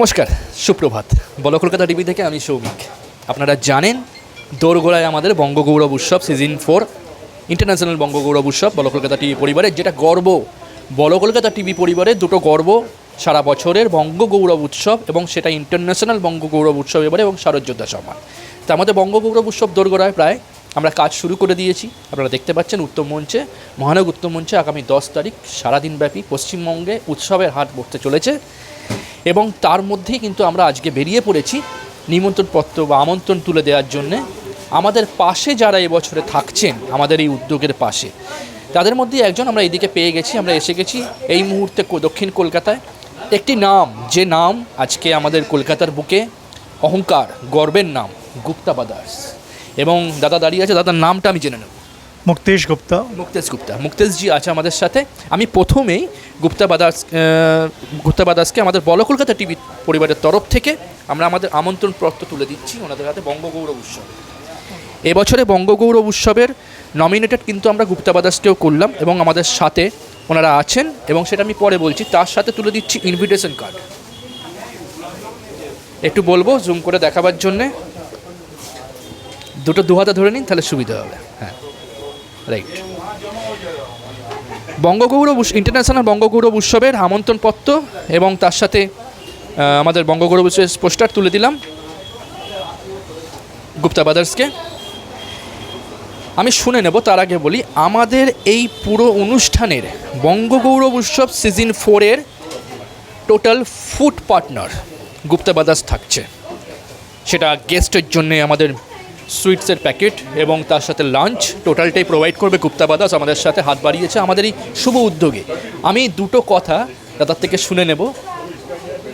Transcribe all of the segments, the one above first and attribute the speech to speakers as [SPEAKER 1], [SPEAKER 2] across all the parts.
[SPEAKER 1] নমস্কার, সুপ্রভাত। বল কলকাতা টিভি থেকে, আমি সৌমিক আপনারা জানেন, দোরগোড়ায় আমাদের বঙ্গগৌরব উৎসব সিজন ফোর ইন্টারন্যাশনাল বঙ্গগৌরব উৎসব, বল কলকাতা টিভি পরিবারের যেটা গর্ব। বল কলকাতা টিভি পরিবারের দুটো গর্ব, সারা বছরের বঙ্গগৌরব উৎসব এবং সেটা ইন্টারন্যাশনাল বঙ্গগৌরব উৎসব এবারে এবং শারদযোদ্ধা সম্মান তা আমাদের বঙ্গগৌরব উৎসব দোরগোড়ায় প্রায় আমরা কাজ শুরু করে দিয়েছি। আপনারা দেখতে পাচ্ছেন উত্তম মঞ্চে মহানগ উত্তম মঞ্চে আগামী দশ তারিখ সারাদিনব্যাপী পশ্চিমবঙ্গে উৎসবের হাট বসতে চলেছে। এবং তার মধ্যেই কিন্তু আমরা আজকে বেরিয়ে পড়েছি নিমন্ত্রণপত্র বা আমন্ত্রণ তুলে দেওয়ার জন্যে। আমাদের পাশে যারা এবছরে থাকছেন, আমাদের এই উদ্যোগের পাশে, তাদের মধ্যে একজন আমরা এদিকে পেয়ে গেছি, আমরা এসে গেছি এই মুহূর্তে দক্ষিণ কলকাতায়। একটি নাম, যে নাম আজকে আমাদের কলকাতার বুকে অহংকার, গর্বের নাম, গুপ্তা বাদাস এবং দাদা দাঁড়িয়ে আছে, দাদার নামটা আমি জেনে নেব।
[SPEAKER 2] মুক্তেশ গুপ্তা।
[SPEAKER 1] মুক্তেশ গুপ্তা। মুক্তেশজি আছে আমাদের সাথে। আমি প্রথমেই গুপ্তা বাদাস গুপ্তা বাদাসকে আমাদের বল কলকাতা টিভি পরিবারের তরফ থেকে আমরা আমাদের আমন্ত্রণ পত্র তুলে দিচ্ছি। ওনাদের হাতে বঙ্গগৌরব উৎসব। এবছরে বঙ্গগৌরব উৎসবের নমিনেটেড কিন্তু আমরা গুপ্তা বাদাসকেও করলাম এবং আমাদের সাথে ওনারা আছেন এবং সেটা আমি পরে বলছি। তার সাথে তুলে দিচ্ছি ইনভিটেশন কার্ড একটু বলব জুম করে দেখাবার জন্যে। দুটো দু হাতে ধরে নিন, তাহলে সুবিধা হবে। হ্যাঁ। রাইট বঙ্গগৌরব ইন্টারন্যাশনাল বঙ্গগৌরব উৎসবের আমন্ত্রণপত্র এবং তার সাথে আমাদের বঙ্গগৌরব উৎসবের পোস্টার তুলে দিলাম গুপ্তা ব্রাদার্সকে আমি শুনে নেব, তার আগে বলি, আমাদের এই পুরো অনুষ্ঠানের বঙ্গগৌরব উৎসব সিজন ফোরের total food partner Gupta brothers থাকছে। সেটা গেস্টের জন্যে আমাদের সুইটসের প্যাকেট এবং তার সাথে লাঞ্চ টোটালটাই প্রোভাইড করবে গুপ্তা বাদাস, আমাদের সাথে হাত বাড়িয়েছে আমাদের এই শুভ উদ্যোগে। আমি দুটো কথা দাদার থেকে শুনে নেব।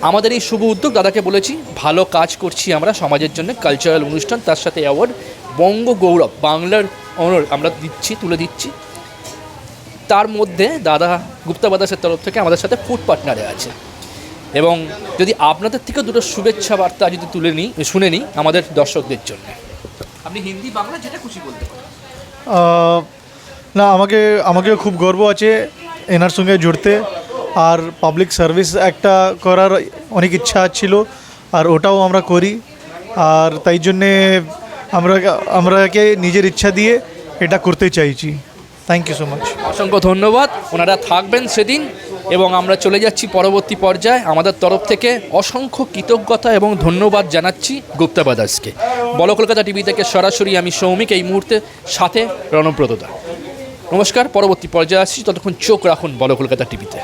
[SPEAKER 1] আমাদের এই শুভ উদ্যোগ দাদাকে বলেছি, ভালো কাজ করছি আমরা সমাজের জন্য কালচারাল অনুষ্ঠান, তার সাথে অ্যাওয়ার্ড বঙ্গ গৌরব, বাংলার অনর আমরা দিচ্ছি, তুলে দিচ্ছি। তার মধ্যে দাদা গুপ্তা বাদাসের তরফ থেকে আমাদের সাথে ফুড পার্টনারে আছে। এবং যদি আপনাদের থেকে দুটো শুভেচ্ছা বার্তা যদি তুলে নিই শুনে নিই আমাদের দর্শকদের জন্য। আপনি হিন্দি বাংলা যেটা খুশি বলতে পারেন।
[SPEAKER 2] না আমাকে আমাকেও খুব গর্ব আছে এনার সঙ্গে জুড়তে। আর পাবলিক সার্ভিস একটা করার অনেক ইচ্ছা ছিল আর ওটাও আমরা করি। আর তাই জন্যে আমরা আমরাকে নিজের ইচ্ছা দিয়ে এটা করতে চাইছি। থ্যাংক ইউ সো মাচ
[SPEAKER 1] অসংখ্য ধন্যবাদ। ওনারা থাকবেন সেদিন এবং আমরা চলে যাচ্ছি পরবর্তী পর্যায়ে। আমাদের তরফ থেকে অসংখ্য কৃতজ্ঞতা এবং ধন্যবাদ জানাচ্ছি গুপ্তা বাদাসকে বল, কলকাতা টিভি থেকে সরাসরি আমি সৌমিক এই মুহূর্তে সাথে রণব্রতদা নমস্কার, পরবর্তী পর্যায়ে আসছি, ততক্ষণ চোখ রাখুন বলো, কলকাতা টিভিতে।